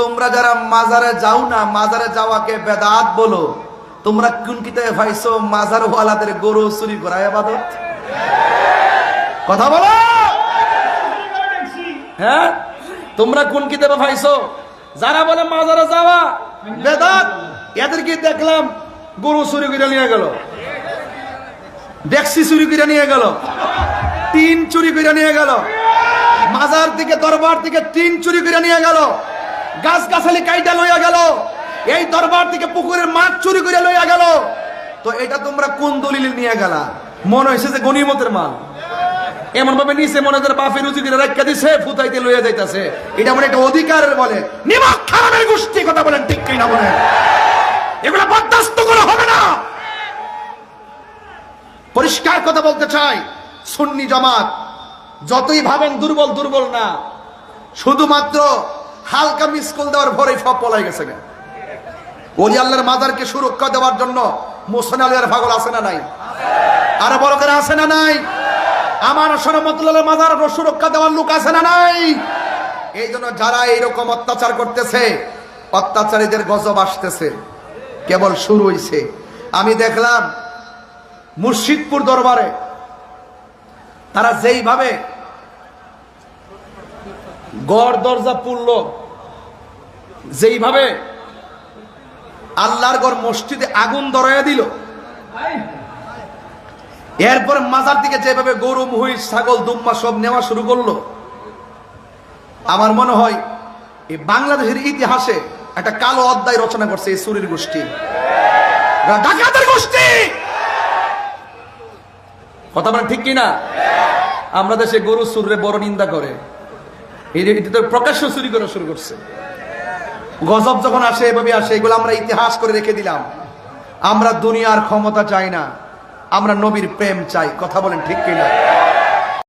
তোমরা যারা মাজারে যাও না, মাজারে যাওয়াকে বেদাত বলো। তোমরা কোন কিতাবে মাজার ওয়ালাদের গরু চুরি করা আবাদত কথা বলো। হ্যাঁ? তোমরা কোন কিতাবে ভাইছো যারা বলে মাজারে যাওয়া, বেদাত, এদেরকে দেখলাম গরু চুরি করে নিয়ে গেল। ডেক্সি চুরি করে নিয়ে গেল। টিন চুরি করে নিয়ে গেল। মাজার থেকে দরবার থেকে টিন চুরি করে নিয়ে গেল। গাছ গাছালি কাইটা লইয়া গেল। এই দরবার থেকে পুকুরের মাছ চুরি করে লইয়া গেল। তো এটা তোমরা কোন দলিল নিয়ে গেলা? মনে হয়েছে যে গনিমতের মাল। এমন ভাবে নিচে মনে হয় বাফের উঁচু করে রাখা দিছে, ফুতাইতে লইয়া যাইতাছে। এটা মনে একটা অধিকারের বলে। নিমক খারাপের গোষ্ঠী কথা বলেন, ঠিক কিনা বলেন? এগুলো বরদাস্ত করা হবে না। পরিষ্কার কথা বলতে চাই, সুন্নি জামাত। যতই ভাবেন দুর্বল দুর্বল না। শুধুমাত্র হালকা মিসকল দেওয়ার ভরে সব পলাই গেছে গে। ওলি আল্লাহর মাজারকে সুরক্ষা দেওয়ার জন্য মোসন আলিয়ার পাগল আছে না নাই? আর বড় করে আছে না নাই? আমার সরমতুল্লাহ মাজার সুরক্ষা দেওয়ার লোক আছে না নাই? এই জন্য যারা এইরকম অত্যাচার করতেছে, অত্যাচারীদের গজব আসতেছে। কেবল শুরু হইছে। আমি দেখলাম, মুর্শিদপুর দরবারে তারা যেইভাবে গড় দরজা পুরল যেইভাবে আল্লাহর গড় মসজিদে আগুন ধরাইয়া দিল, এরপর মাজার দিকে যেভাবে গরু, মহিষ, ছাগল দুম্মা সব নেওয়া শুরু করল, আমার মনে হয় এই বাংলাদেশের ইতিহাসে একটা কালো অধ্যায় রচনা করছে এই সুরির গোষ্ঠী। গোষ্ঠী! কথা বলেন ঠিক কিনা? আমরা দেশে গরু সুরে বড় নিন্দা করে। এটা প্রকাশ্য চুরি করা শুরু করছে। গজব যখন আসে, এভাবে আসে, এগুলো আমরা ইতিহাস করে রেখে দিলাম। আমরা দুনিয়ার ক্ষমতা চাই না, আমরা নবীর প্রেম চাই, কথা বলেন ঠিক কিনা?